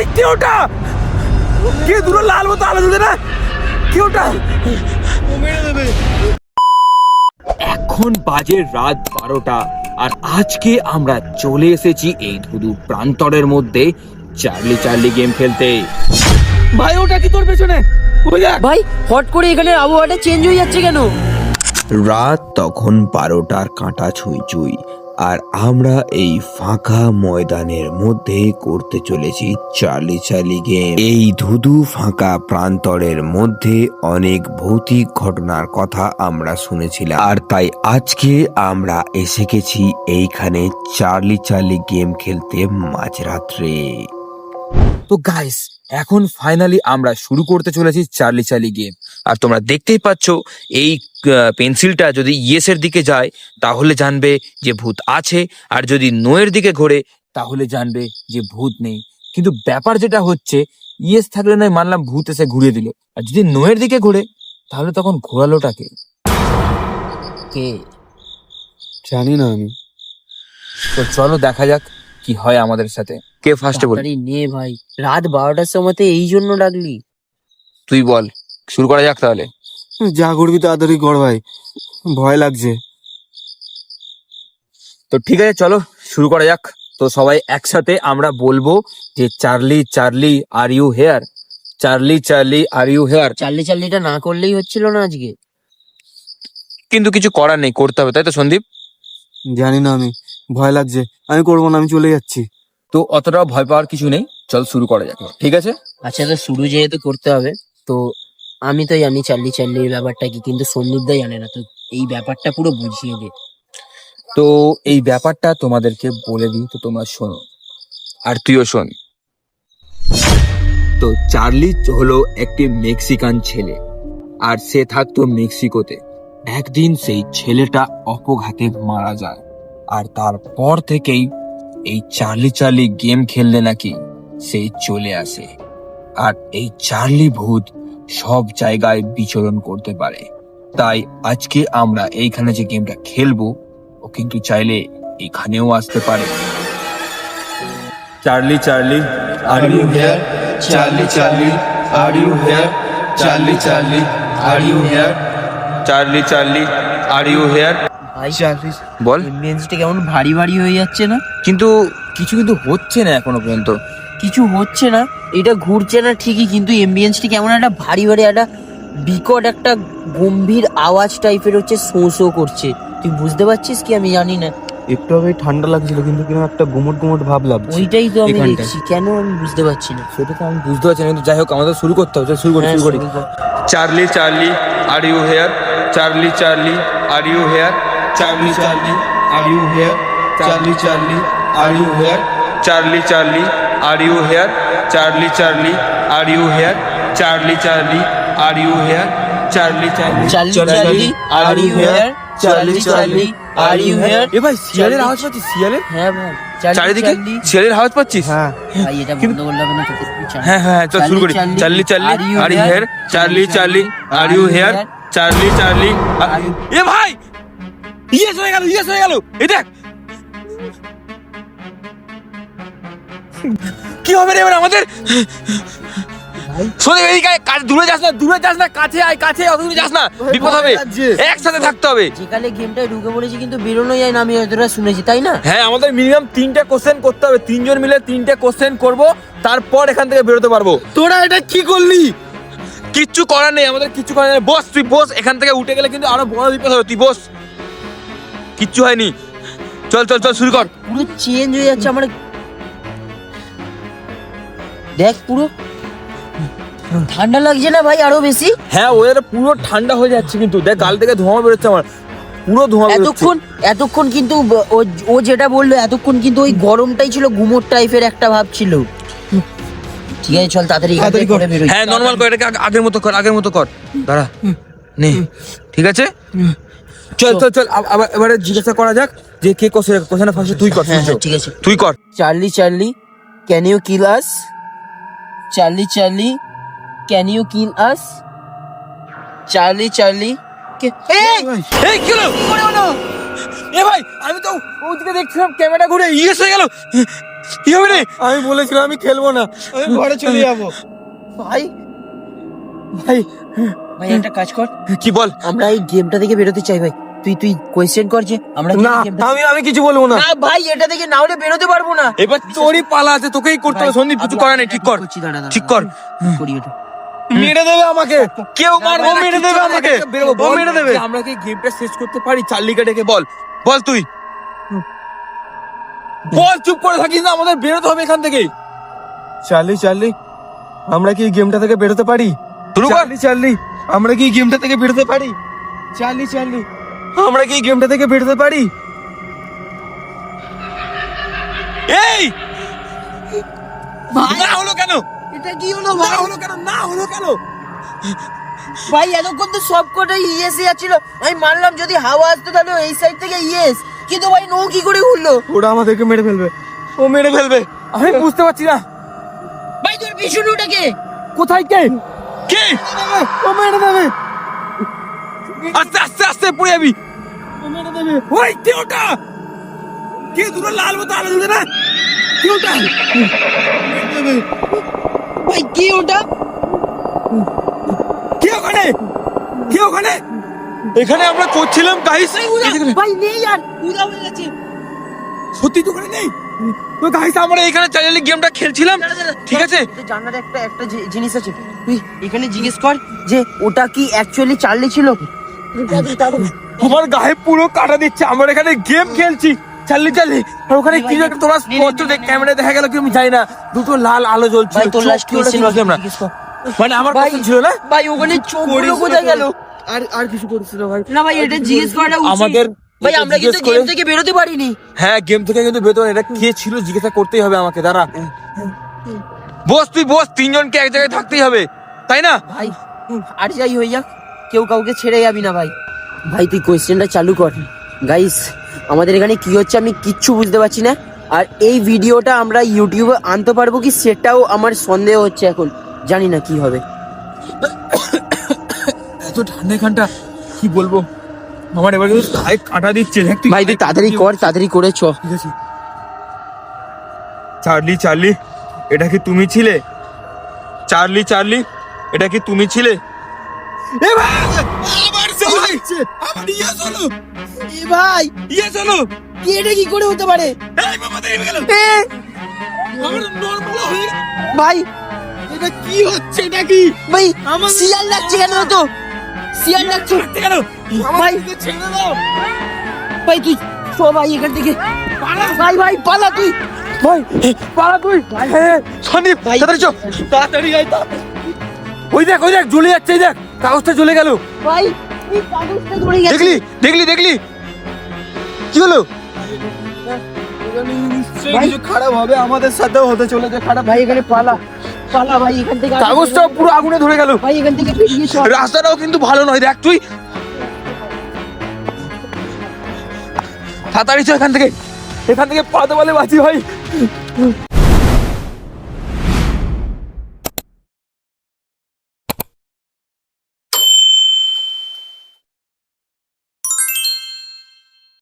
ভাই কে ওটা? কে দুটো লাল মতো আলো জ্বলছে না? কে ওটা? এখন বাজে রাত বারোটা আর আজকে আমরা চলে এসেছি এই ধুধু প্রান্তরের মধ্যে চার্লি চার্লি গেম খেলতে। ভাই ওটা কি তোর পেছনে? ভাই হট করে এখানে আবহাওয়াটা চেঞ্জ হয়ে যাচ্ছে কেন? রাত তখন বারোটার কাঁটা ছুঁই ছুঁই আর আমরা এই ফাঁকা ময়দানের মধ্যে করতে চলেছি চার্লি চার্লি গেম। এই ধুধু ফাঁকা প্রান্তরের মধ্যে অনেক ভৌতিক ঘটনার কথা আমরা শুনেছিলাম। আর তাই আজকে আমরা এসে গেছি এইখানে চার্লি চার্লি গেম খেলতে মাঝরাত্রে। তো গাইস এখন ফাইনালি আমরা শুরু করতে চলেছি চার্লি চার্লি গেম। আর তোমরা দেখতেই পাচ্ছ এই পেন্সিলটা যদি ইয়েস এর দিকে যায় তাহলে জানবে যে ভূত আছে আর যদি নো এর দিকে ঘোরে তাহলে জানবে যে ভূত নেই। কিন্তু ব্যাপার যেটা হচ্ছে ইয়েস থাকলে নয় মানলাম ভূত এসে ঘুরিয়ে দিল। আর যদি নো এর দিকে ঘোরে তাহলে তখন ঘোরালোটাকে কে? জানি না আমি। তো চলো দেখা যাক কি হয় আমাদের সাথে। কে ফার্স্টে বল নে ভাই। রাত বারোটার সময়তে এই জন্য ডাকলি। তুই বল। শুরু করা যাক তাহলে। যা করবি তাড়াতাড়ি কর ভাই। ভয় লাগছে। তো ঠিক আছে চলো শুরু করা যাক। তো সবাই একসাথে আমরা বলব যে Charlie Charlie are you here Charlie Charlie are you here Charlie চাল্লিটা না করলেই হচ্ছিল না আজকে। কিন্তু কিছু করার নেই করতে হবে তাই তো সন্দীপ? জানি না আমি ভয় লাগছে। আমি করব না আমি চলে যাচ্ছি। তো অতটাও ভয় পাওয়ার কিছু নেই চল শুরু করা যাক ঠিক আছে? আচ্ছা তো শুরু যেহেতু করতে হবে তো আমি তো জানি চাল্লি চাল্লির ব্যাপারটা কি, কিন্তু সন্দীপ দা জানে না, তো এই ব্যাপারটা পুরো বুঝিয়ে দে। তো এই ব্যাপারটা তোমাদেরকে বলে দিই, তো তোমার শোনো, আর তুইও শোন। তো চার্লি হলো একটি মেক্সিকান ছেলে, আর সে থাকতো মেক্সিকোতে। একদিন সেই ছেলেটা অপঘাতে মারা যায়, আর তারপর থেকেই এই চার্লি চার্লি গেম খেললে নাকি সে চলে আসে। আর এই চার্লি ভূত সব জায়গায় বিচরণ করতে পারে। তাই আজকে আমরা এইখানে যে গেমটা খেলব ও কিন্তু চাইলে এখানেও আসতে পারে। Charlie Charlie Are you here? Charlie, Charlie, are you here? Charlie, Charlie, are you here? Charlie Charlie are you here ভাই বল। এমবিএন্সটা কেমন ভারী ভারী হয়ে যাচ্ছে না? কিন্তু কিছু কিন্তু হচ্ছে না এখনও পর্যন্ত। কিছু হচ্ছে না। এটা ঘুরছে না ঠিকই কিন্তু এমবিএন্সটি কেমন একটা ভারী ভারী একটা বিকট একটা গম্ভীর আওয়াজ টাইপের হচ্ছে শো শো করছে। তুই বুঝতে পারছিস কি? আমি জানি না। একটু আগে ঠান্ডা লাগছিল কিন্তু কীরকম একটা গুমট গুমট ভাব লাগছে ওইটাই তো আমি। দেখছি। কেন আমি বুঝতে পারছি না? সেটা তো আমি বুঝতে পারছি না কিন্তু যাই হোক আমাদের শুরু করতে হবে শুরু করি হ্যাঁ, শুরু করি। শুরু কর। Charlie Charlie are you here Charlie Charlie are you here Charlie Charlie are you here Charlie, Charlie, are you here? Charlie Charlie are you here Charlie Charlie are you here Charlie Charlie are you here Charlie Charlie are you here Charlie Charlie are you here এ ভাই শিয়ালের আওয়াজ পাচ্ছিস শিয়ালের হ্যাঁ ভাই চারিদিকে শিয়ালের আওয়াজ পাচ্ছিস হ্যাঁ ভাই এটা বন্ধ করলে হবে না হ্যাঁ হ্যাঁ চল শুরু করি Charlie Charlie are you here Charlie Charlie are you here Charlie Charlie এ ভাই ইয়েস হয়ে গেল ইয়েস হয়ে গেল এই দেখ কি হবে রে এবার আমাদের? শোনে এদিকে কাছে দূরে যাস না দূরে যাস না কাছে আয় কাছে অত দূরে যাস না। বিপদ হবে। একসাথে থাকতে হবে। যেখানে গেমটায় ঢুকে পড়েছি কিন্তু বেরোনো যায় না আমি যতটা শুনেছি তাই না? হ্যাঁ আমাদের মিনিমাম তিনটে কোশ্চেন করতে হবে। তিনজন মিলে তিনটে কোশ্চেন করব তারপর এখান থেকে বেরোতে পারব। তোরা এটা কি করলি? কিচ্ছু করার নেই আমাদের কিচ্ছু করার নেই। বস তুই বস এখান থেকে উঠে গেলে কিন্তু আরও বড় বিপদ হবে। তুই বস। কিচ্ছু হয়নি। চল চল চল শুরু কর। পুরো চেঞ্জ হয়ে যাচ্ছে আমার দেখ পুরো। ঠান্ডা লাগছে না ভাই আরও বেশি? হ্যাঁ ওদের পুরো ঠান্ডা হয়ে যাচ্ছে কিন্তু। দেখ গাল থেকে ধোঁয়া বেরোচ্ছে আমার। পুরো ধোঁয়া এতক্ষণ এতক্ষণ কিন্তু ও ও যেটা বলল এতক্ষণ কিন্তু ওই গরমটাই ছিল ঘুমোর টাইপের একটা ভাব ছিল। ঠিক আছে চল তাড়াতাড়ি হ্যাঁ নর্মাল কর এটাকে আগের মতো কর আগের মতো কর। দাঁড়া নে। ঠিক আছে? চল চল চল আবার এবারে জিজ্ঞাসা করা যাক যে কে কোশ্চেন কোশ্চেন ফার্স্টে তুই কর হ্যাঁ। হ্যাঁ ঠিক আছে। তুই কর। Charlie Charlie can you kill us Charlie Charlie can you kill us Charlie Charlie এই! কি হলো? এ ভাই আমি তো ওদিকে দেখছিলাম ক্যামেরা ঘুরে ইয়েস হয়ে গেল। কি হবে রে? আমি বলেছিলাম আমি খেলব না। আমি ঘরে চলে যাব। ভাই ভাই ভাই একটা কাজ কর। কি বল? আমরা এই গেমটা থেকে বেরোতে চাই ভাই। তুই তুই কোয়েশ্চেন কর যে আমরা না আমি আমি কিছু বলব না। না ভাই এটা থেকে না হলে বেরোতে পারব না। এবার তোরই পালা আছে তোকেই করতে হবে। সন্দীপ কিছু করার নেই ঠিক কর। করছি, ঠিক কর। করি এটা। মেরে দেবে আমাকে। কেউ মারবো মেরে দেবে আমাকে। ও বল মেরে দেবে। আমরা কি গেমটা শেষ করতে পারি চার্লিকে ডেকে বল। বল তুই। বল চুপ করে থাকিস না আমাদের বেরোতে হবে এখান থেকে। চার্লি চার্লি আমরা কি গেমটা থেকে বেরোতে পারি? চার্লি চার্লি আমরা কি গেমটা থেকে বেরোতে পারি? চার্লি চার্লি আমরা কি গেমটা থেকে বেরোতে পারি? এই! না হলো কেন? এটা কি হলো না হলো কেন? না হলো কেন? ভাই এতক্ষণ তো সব কটাই ইয়েস যাচ্ছিল। আমি মানলাম যদি হাওয়া আসতো তাহলে এই সাইড থেকে ইয়েস কিন্তু ভাই নৌ কি করে উঠল ওরা আমাদেরকে মেরে ফেলবে। ও মেরে ফেলবে। আমি বুঝতে পারছি না। ভাই তোর পিছনে ওটাকে কোথায় কে? কে? ও মেরে দেবে। আস্তে আস্তে আস্তে পড়ে যাবি। ওই কে ওটা কে দুটো লাল মতো আলো জ্বলছে না? কে ওটা ভাই কি ওটা? কে ওখানে? কে ওখানে? এখানে আমরা করছিলাম গাইস ভাই নেই আর। উদা হয়ে গেছে। সত্যি তো ওখানে নেই? তো গাইস আমরা এখানে চালিয়ে গেমটা খেলছিলাম। ঠিক আছে? জানার একটা একটা জিনিস আছে। তুই এখানে জিজ্ঞেস কর যে ওটা কি অ্যাকচুয়ালি চার্লি ছিল? আমার গায়ে পুরো কাটা দিচ্ছে। আমরা এখানে গেম খেলছি। চাল্লি চাল্লি। আর ওখানে কি একটা তোমরা স্পষ্ট দেখ ক্যামেরা দেখা গেল কি আমি জানি না। দুটো লাল আলো জ্বলছে তোর লাস্ট আমরা মানে আমার ছিল না? ভাই ওখানে কোথায় গেল? আর আর কিছু করছিল ভাই। না ভাই এটা জিজ্ঞেস করাটা উচিত। আমাদের ভাই আমরা কিন্তু গেম থেকে বেরোতে পারিনি। হ্যাঁ গেম থেকে কিন্তু বেতন এটা কে ছিল জিজ্ঞাসা করতেই হবে আমাকে দাঁড়া। বস তুই বস তিনজনকে এক জায়গায় থাকতেই হবে। তাই না? ভাই আর যাই হই যাক। কেউ কাউকে ছেড়ে যাবি না ভাই। ভাই তুই কোয়েশ্চেনটা চালু কর। গাইস আমাদের এখানে কি হচ্ছে আমি কিচ্ছু বুঝতে পারছি না। আর এই ভিডিওটা আমরা ইউটিউবে আনতে পারব কি সেটাও আমার সন্দেহ হচ্ছে এখন। জানি না কি হবে। এত ঠান্ডা এখানটা কি বলব? আমার এবার কিন্তু গায়ে কাটা দিচ্ছে। দেখ তুই ভাই তুই তাড়াতাড়ি কর তাড়াতাড়ি করে চ। ঠিক আছে। চার্লি চার্লি এটা কি তুমি ছিলে? চার্লি চার্লি এটা কি তুমি ছিলে? এ ভাই আবার চলে। আবার ইয়ে চলো। এ ভাই। ইয়ে চলো। কি এটা কি করে হতে পারে? এই বাবা দেখে গেল। আমার নরমাল হয়ে ভাই। এটা কি হচ্ছে এটা কি? ভাই শিয়াল লাগছে কেন তো? শিয়াল গেল ভাই। ছেড়ে দাও। ভাই তুই চ ভাই এখান থেকে। ভাই ভাই পালা তুই। ভাই পালা তুই। সন্দীপ ভাই। তাড়াতাড়ি ওই দেখ ওই দেখ জ্বলে যাচ্ছে এই দেখ। কাগজটা জ্বলে গেল। ভাই এই কাগজটা দেখলি দেখলি দেখলি। কি হলো? কিছু খারাপ হবে আমাদের সাথেও হতে চলেছে খারাপ ভাই এখানে পালা পালা ভাই এখান থেকে কাগজটা পুরো আগুনে ধরে গেল। ভাই এখান থেকে বেরিয়ে চল। রাস্তাটাও কিন্তু ভালো নয় দেখ তুই। তাড়াতাড়ি চল এখান থেকে। এখান থেকে পালাতে পারলে বাঁচি ভাই।